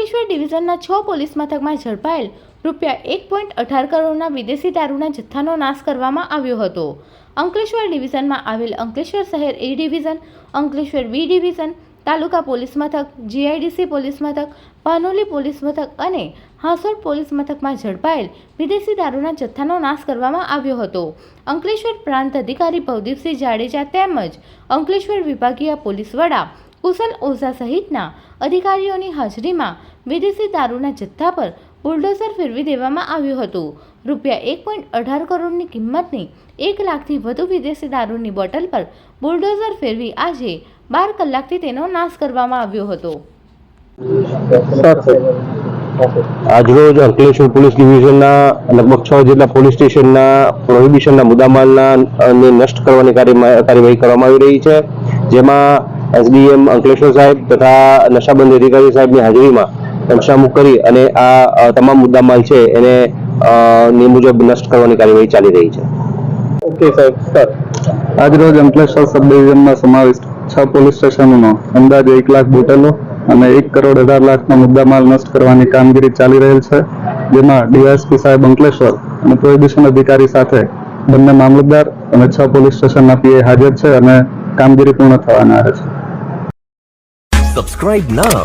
ડિવિઝનના છ પોલીસ મથકમાં ઝડપાયેલ રૂપિયા એક પોઈન્ટ અઢાર કરોડના વિદેશી દારૂના જથ્થાનો નાશ કરવામાં આવ્યો હતો. અંકલેશ્વર ડિવિઝનમાં આવેલ અંકલેશ્વર શહેર A division, Ankleshwar B division, taluka police મથક, જીઆઈડીસી પોલીસ મથક, પાનોલી પોલીસ મથક અને હાંસોડ પોલીસ મથકમાં ઝડપાયેલ વિદેશી દારૂના જથ્થાનો નાશ કરવામાં આવ્યો હતો. અંકલેશ્વર પ્રાંત અધિકારી ભવદીપસિંહ જાડેજા તેમજ અંકલેશ્વર વિભાગીય પોલીસ વડા કુશલ ઓઝા સહિતના અધિકારીઓની હાજરીમાં વિદેશી દારૂના જથ્થા પર બુલડોઝર ફેરવી દેવામાં આવ્યું હતું. રૂપિયા એક પોઈન્ટ અઢાર કરોડની કિંમતની એક લાખથી વધુ વિદેશી દારૂની બોટલ પર બુલડોઝર ફેરવી આજે બાર કલાકથી તેનો નાશ કરવામાં આવ્યો હતો. આજરોજ અંકલેશ્વર પોલીસ ડિવિઝનના લગભગ છ જેટલા પોલીસ સ્ટેશનના પ્રોહિબિશનના મુદ્દામાલના અને નષ્ટ કરવાની કાર્યવાહી કરવામાં આવી રહી છે. જેમાં એસડીએમ અંકલેશ્વર સાહેબ તથા નશાબંધી અધિકારી સાહેબની હાજરીમાં પંચનામું કરી અને આ તમામ મુદ્દામાલ છે એને નિયમ મુજબ નષ્ટ કરવાની કાર્યવાહી ચાલી રહી છે. ઓકે સાહેબ સર. આજરોજ અંકલેશ્વર સબ ડિવિઝનમાં સમાવિષ્ટ છ પોલીસ સ્ટેશનોનો અંદાજે એક લાખ બોટલો અને એક કરોડ અઢાર લાખનો મુદ્દામાલ નષ્ટ કરવાની કામગીરી ચાલી રહેલ છે જેમાં ડીવાયએસપી સાહેબ અંકલેશ્વર અને પ્રોહિબિશન અધિકારી સાથે બંને મામલતદાર અને છ પોલીસ સ્ટેશનના પીએ હાજર છે અને કામગીરી પૂર્ણ થવાના છે. Subscribe now